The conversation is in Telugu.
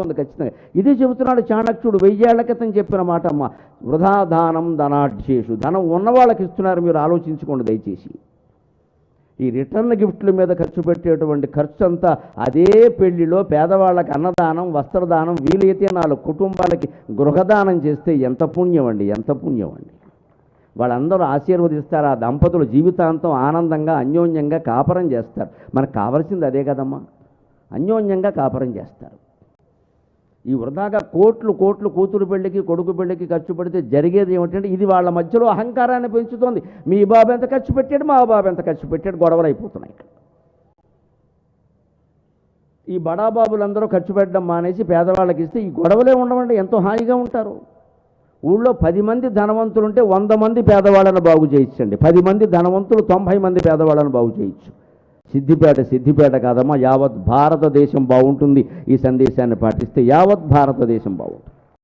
ఉంది ఖచ్చితంగా. ఇదే చెబుతున్నాడు చాణక్యుడు వెయ్యేళ్ళ క్రితం చెప్పిన మాట అమ్మ. వృధా దానం ధనాఢ్యేషు. ధనం ఉన్న వాళ్ళకి ఇస్తున్నారు మీరు ఆలోచించుకోండి దయచేసి. ఈ రిటర్న్ గిఫ్ట్ల మీద ఖర్చు పెట్టేటువంటి ఖర్చు అంతా అదే పెళ్ళిలో పేదవాళ్ళకి అన్నదానం వస్త్రదానం వీలైతే నాలుగు కుటుంబాలకి గృహదానం చేస్తే ఎంత పుణ్యం అండి ఎంత పుణ్యం అండి వాళ్ళందరూ ఆశీర్వదిస్తారు? ఆ దంపతులు జీవితాంతం ఆనందంగా అన్యోన్యంగా కాపరం చేస్తారు. మనకు కావలసింది అదే కదమ్మా. అన్యోన్యంగా కాపరం చేస్తారు. ఈ వృధాగా కోట్లు కోట్లు కూతురు పెళ్ళికి కొడుకు పెళ్ళికి ఖర్చు పెడితే జరిగేది ఏమిటంటే ఇది వాళ్ళ మధ్యలో అహంకారాన్ని పెంచుతోంది. మీ బాబు ఎంత ఖర్చు పెట్టాడు మా బాబు ఎంత ఖర్చు పెట్టాడు గొడవలు అయిపోతున్నాయి ఇక్కడ. ఈ బడాబాబులందరూ ఖర్చు పెట్టడం మానేసి పేదవాళ్ళకి ఇస్తే ఈ గొడవలే ఉండమండి ఎంతో హాయిగా ఉంటారు. ఊళ్ళో పది మంది ధనవంతులుంటే వంద మంది పేదవాళ్ళని బాగు చేయించండి. పది మంది ధనవంతులు తొంభై మంది పేదవాళ్ళని బాగు చేయొచ్చు సిద్దిపేట సిద్దిపేట కాదమ్మా యావత్ భారతదేశం బాగుంటుంది. ఈ సందేశాన్ని పాటిస్తే యావత్ భారతదేశం బాగుంటుంది.